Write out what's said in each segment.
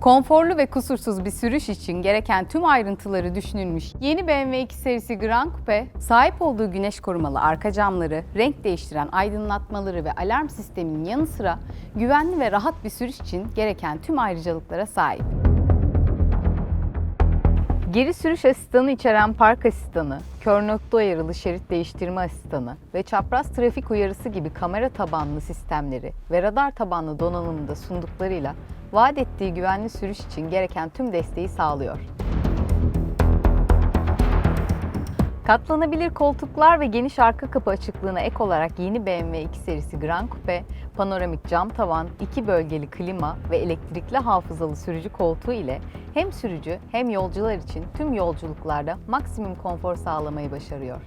Konforlu ve kusursuz bir sürüş için gereken tüm ayrıntıları düşünülmüş yeni BMW 2 serisi Grand Coupe, sahip olduğu güneş korumalı arka camları, renk değiştiren aydınlatmaları ve alarm sisteminin yanı sıra güvenli ve rahat bir sürüş için gereken tüm ayrıcalıklara sahip. Geri sürüş asistanı içeren park asistanı, kör nokta ayarılı şerit değiştirme asistanı ve çapraz trafik uyarısı gibi kamera tabanlı sistemleri ve radar tabanlı donanımı da sunduklarıyla vaat ettiği güvenli sürüş için gereken tüm desteği sağlıyor. Katlanabilir koltuklar ve geniş arka kapı açıklığına ek olarak yeni BMW 2 serisi Grand Coupe, panoramik cam tavan, iki bölgeli klima ve elektrikli hafızalı sürücü koltuğu ile hem sürücü hem yolcular için tüm yolculuklarda maksimum konfor sağlamayı başarıyor.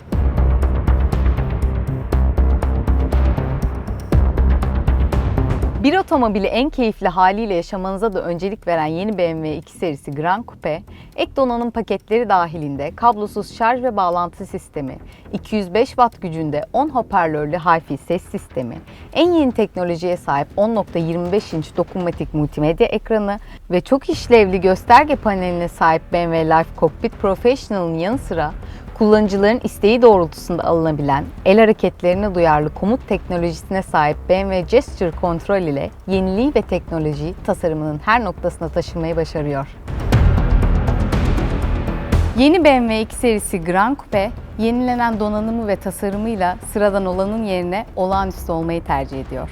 Bir otomobili en keyifli haliyle yaşamanıza da öncelik veren yeni BMW 2 serisi Grand Coupe, ek donanım paketleri dahilinde kablosuz şarj ve bağlantı sistemi, 205 watt gücünde 10 hoparlörlü hi-fi ses sistemi, en yeni teknolojiye sahip 10.25 inç dokunmatik multimedya ekranı ve çok işlevli gösterge paneline sahip BMW Life Cockpit Professional'ın yanı sıra kullanıcıların isteği doğrultusunda alınabilen el hareketlerine duyarlı komut teknolojisine sahip BMW Gesture Control ile yeniliği ve teknolojiyi tasarımının her noktasına taşımayı başarıyor. Yeni BMW 2 serisi Grand Coupe, yenilenen donanımı ve tasarımıyla sıradan olanın yerine olağanüstü olmayı tercih ediyor.